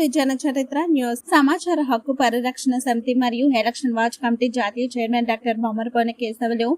To జనచరిత్ర news. సమాచార హక్కు పరిరక్షణ సమితి మరియు ఎలక్షన్ వాచ్ కమిటీ జాతీయ చైర్మన్ డాక్టర్ బొమ్మరపోని కేశవులు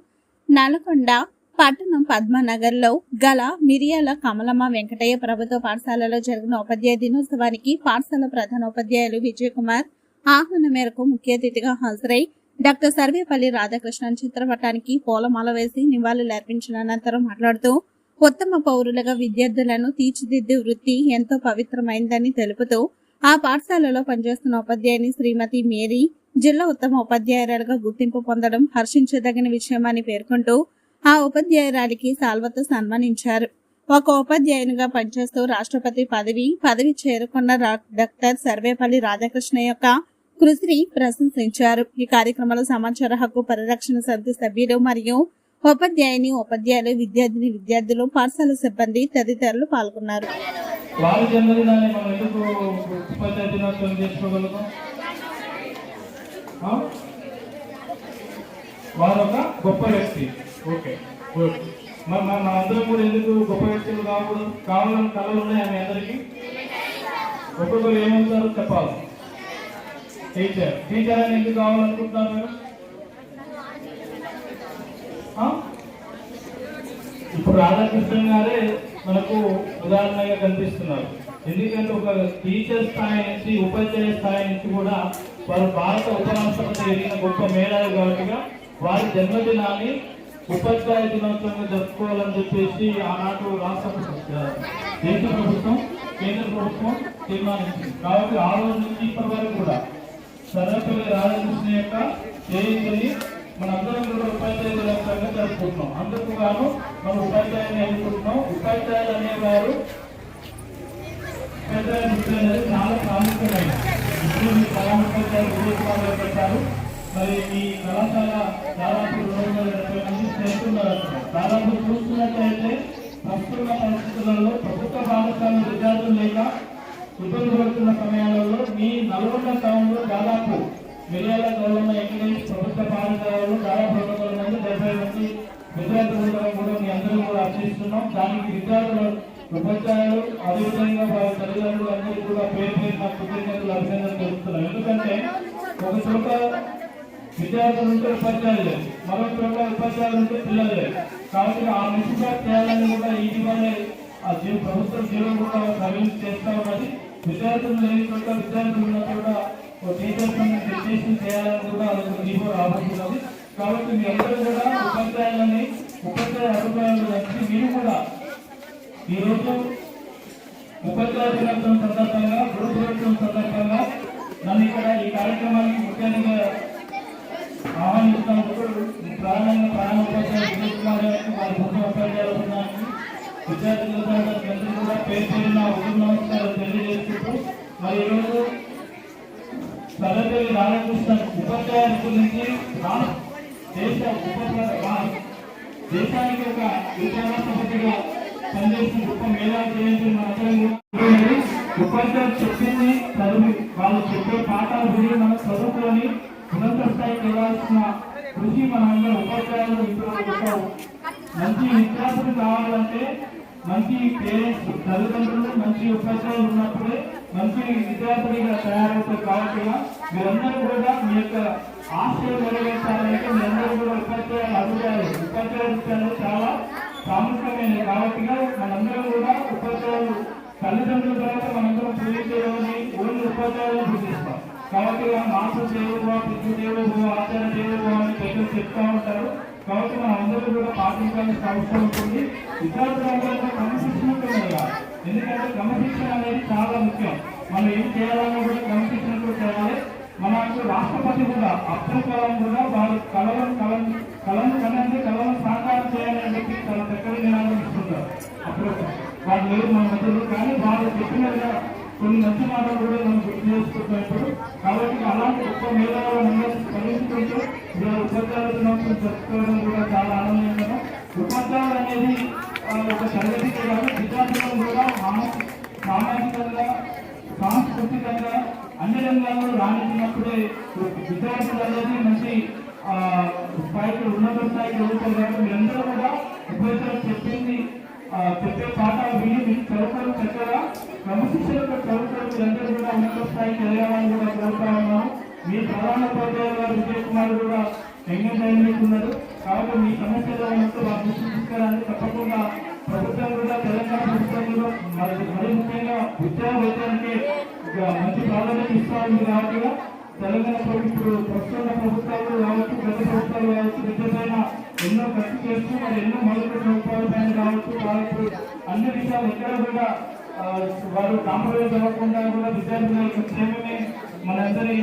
నల్గొండ పట్టణం పద్మనగర్లో గల మిరియాల కమలమ్మ వెంకటయ్య ప్రభుత్వ పాఠశాలలో జరిగిన ఉపాధ్యాయ దినోత్సవానికి పాఠశాల ప్రధానోపాధ్యాయులు విజయ్ కుమార్ ఆహ్వానం మేరకు ముఖ్య అతిథిగా హాజరై డాక్టర్ సర్వేపల్లి రాధాకృష్ణన్ చిత్రపటానికి పూలమాల వేసి నివాళులు అర్పించిన అనంతరం మాట్లాడుతూ ఉత్తమ పౌరులుగా విద్యార్థులను తీర్చిదిద్దే వృత్తి ఎంతో పవిత్రమైందని తెలుపుతూ ఆ పాఠశాలలో పనిచేస్తున్న ఉపాధ్యాయుని శ్రీమతి మేరీ జిల్లా ఉత్తమ ఉపాధ్యాయురాలుగా గుర్తింపు పొందడం హర్షించదగిన విషయమని పేర్కొంటూ ఆ ఉపాధ్యాయురాలికి సాల్వతో సన్మానించారు. ఒక ఉపాధ్యాయునిగా పనిచేస్తూ రాష్ట్రపతి పదవి పదవి చేరుకున్న రా- డాక్టర్ సర్వేపల్లి రాధాకృష్ణ యొక్క కృషిని ప్రశంసించారు. ఈ కార్యక్రమంలో సమాచార హక్కు పరిరక్షణ సమితి సభ్యులు మరియు ఉపాధ్యాయుని ఉపాధ్యాయులు విద్యార్థిని విద్యార్థులు పాఠశాల సిబ్బంది తదితరులు పాల్గొన్నారు. వారి జన్మదినాన్ని మనం ఎందుకు ఉపాధ్యాయ దినోత్సవం చేసుకోగలుగుతాం వారు ఒక గొప్ప వ్యక్తి. Okay good. మరి మన అందరం కూడా ఎందుకు గొప్ప వ్యక్తులు కాకూడదు? కావాలని కళలు ఉన్నాయి ఆమె అందరికీ? ఒక్కొక్కరు ఏమవుతారో చెప్పాలి. టీచర్. టీచర్ అని ఎందుకు కావాలనుకుంటున్నారు మీరు? ఇప్పుడు రాధాకృష్ణన్ గారే మనకు ఉదాహరణగా కనిపిస్తున్నారు. ఎందుకంటే ఒక టీచర్ స్థాయి నుంచి ఉపాధ్యాయ స్థాయి నుంచి కూడా వారు భారత ఉపరాష్ట్రపతి ఎదిగిన గొప్ప మేధావి కాబట్టిగా వారి జన్మదినాన్ని ఉపాధ్యాయ దినోత్సవంగా జరుపుకోవాలని చెప్పేసి ఆనాడు రాష్ట్ర ప్రభుత్వం, దేశ ప్రభుత్వం కేంద్ర ప్రభుత్వం తీర్మానించింది. కాబట్టి ఆ రోజు నుంచి ఇప్పటి వరకు కూడా సర్వపల్లి రాధాకృష్ణ యొక్క జయంతిని మనందరం కూడా ఉపాధ్యాయుల దినోత్సవంగా జరుపుకుంటున్నాం. అందుకు గాను మనం ఉపాధ్యాయులను ఎన్నుకుంటున్నాం. ఉపాధ్యాయులు అనేవారు ఉపాధ్యాయ వృత్తి అనేది చాలా ప్రాముఖ్యమైన ఇప్పుడు మీ కళామ విజయకుమార్ పెట్టారు మరి ఈ కళాశాల దాదాపు రెండు వందల డెబ్బై మంది చేస్తున్నారు దాదాపు చూస్తున్నట్లయితే ప్రస్తుత పరిస్థితులలో ప్రభుత్వ పాఠశాల విద్యార్థులు లేక ఇబ్బంది పడుతున్న సమయాలలో మీ నల్గొండ టౌన్లో దాదాపు మిర్యాల గౌరవ ఎంకరేజ్ ప్రభుత్వ పాఠశాలలో దాదాపు రెండు వందల మంది డెబ్బై మంది విద్యార్థులు కూడా మీ అందరూ కూడా అర్చిస్తున్నాం దానికి విద్యార్థులు ఉపాధ్యాయులు అదేవిధంగా వారి తల్లిదండ్రులు అందరూ కూడా పేరు పేరు నా కృతజ్ఞతలు అభినందనలు తెలుపుతున్నాం. ఎందుకంటే ఒక చోట విద్యార్థులు ఉంటే ఉపాధ్యాయులు మరో చోట ఉపాధ్యాయులు ఉంటే కాబట్టి ఆ మిషన్గా చేయాలని కూడా ఇటీవలే ఆ జీవ కూడా సర్వీస్ చేస్తా ఉన్నది. విద్యార్థులు లేని చోట విద్యార్థులు ఉన్న చోట ఒక టీచర్స్ చేయాలని కూడా అదొక రాబోతున్నది కాబట్టి మీ అందరూ కూడా ఉపాధ్యాయులని ఉపాధ్యాయ అభిప్రాయాలు వచ్చి మీరు కూడా ఈరోజు ఉపాధ్యాయ దినోత్సవం సందర్భంగా గురు దినోత్సవం సందర్భంగా నన్ను ఇక్కడ ఈ కార్యక్రమానికి ముఖ్యంగా ఆహ్వానిస్తున్నందుకు ప్రారంభంగా ప్రారంభ ఉపాధ్యాయులు విజయ్ కుమార్ గారికి వారి ముఖ్య ఉపాధ్యాయులు ఉన్నారని విద్యార్థుల కూడా పేరు పేరున ఉదయం నమస్కారం తెలియజేసుకుంటూ మరి ఈరోజు సర్వపల్లి రామకృష్ణ ఉపాధ్యాయుల గురించి దేశ ఉపాధ్యాయ దేశానికి ఒక విద్యారాష్ట్రపతిగా పనిచేసిన గొప్ప మేధావి జయంతి మనందరం ఉపాధ్యాయులు చెప్పింది చదువు వాళ్ళు చెప్పే పాఠాలు విని మనం చదువుకొని ఉన్నత స్థాయికి వెళ్ళాల్సిన కృషి మనందరం ఉపాధ్యాయులు ఇప్పుడు మంచి విద్యార్థులు కావాలంటే మంచి పేరెంట్స్ తల్లిదండ్రులు మంచి ఉపాధ్యాయులు ఉన్నప్పుడే మంచి విద్యార్థులుగా తయారవుతారు కాబట్టి మీరందరూ కూడా మీ యొక్క ఆశయం నెరవేర్చాలంటే మీరందరూ కూడా ఉపాధ్యాయులు అభిప్రాయాలు ఉపాధ్యాయులు చాలా ప్రాముఖ్యమైనది కాబట్టి మనందరం కూడా ఉపాధ్యాయులు తల్లిదండ్రుల తర్వాత మనందరం పూజ చేయాలని ఓన్లీ ఉపాధ్యాయులను పూజిస్తాం కాబట్టి మాసు దేవుడు పితృ ఆచార ఆచార్య దేవుడు అని పెద్దలు చెప్తా ఉంటారు. కాబట్టి మనం అందరూ కూడా పాటించాల్సిన అవసరం ఉంటుంది. విద్యార్థులందరూ కూడా క్రమశిక్షణ ఉండాలి ఎందుకంటే క్రమశిక్షణ అనేది చాలా ముఖ్యం. మనం ఏం చేయాలన్నా కూడా క్రమశిక్షణ కూడా చేయాలి. మనకు రాష్ట్రపతి కూడా అబ్దుల్ కలాం కూడా వారి కళలను కలం కళను కనండి కళలను సాకారం చేయాలని చెప్పి చాలా చక్కని నినాదం ఇస్తున్నారు అప్పుడు వారు లేదు మన మధ్యలో కానీ వారు చెప్పిన కొన్ని మంచి మాటలు కూడా మనం గుర్తు చేసుకుంటున్నప్పుడు కాబట్టి అలాంటి గొప్ప మేధావులను స్మరించుకుంటూ మీరు ఉపాధ్యాయుల దినోత్సవం జరుపుకోవడం కూడా చాలా ఆనందంగా ఉపాధ్యాయులు అనేది ఒక తరగతికి కాదు విద్యార్థులను కూడా సామాజికంగా సాంస్కృతికంగా అన్ని రంగాల్లో రాణించినప్పుడే విద్యార్థులు అనేది మంచి స్థాయికి ఉన్నత స్థాయికి వెళ్తారు కాబట్టి మీరందరూ కూడా ఉపాధ్యాయులు చెప్పింది చెప్పే పాఠాలు విని మీరు చదువుతారు చక్కగా క్రమశిక్షణతో చదువుతారు మీరందరూ కూడా ఉన్నత స్థాయికి ఎదగాలని కూడా కోరుతా ఉన్నాము మీ ప్రధాన ఉపాధ్యాయులు గారు విజయ్ కుమార్ కూడా ఎంగేజ్ అయినట్టున్నారు. కాబట్టి మీ సమస్యలు ఉన్నట్టు వారు తీసుకురావడానికి తప్పకుండా ప్రభుత్వం కూడా తెలంగాణ ప్రభుత్వం కూడా మరి ముఖ్యంగా ఉద్యోగ వేతనానికి మంచి ప్రాధాన్యత ఇస్తుంది కాబట్టి తెలంగాణ ప్రభుత్వం ప్రస్తుత ప్రభుత్వాలు కావచ్చు గత ప్రభుత్వాలు కావచ్చు విద్యపైన ఎన్నో ఖర్చు చేస్తూ మరి ఎన్నో మౌలిక సదుపాయాల పైన కావచ్చు కావచ్చు అన్ని విషయాలు ఎక్కడ కూడా వారు కాంప్రమైజ్ అవ్వకుండా కూడా విద్యార్థుల యొక్క క్షేమమే మనందరి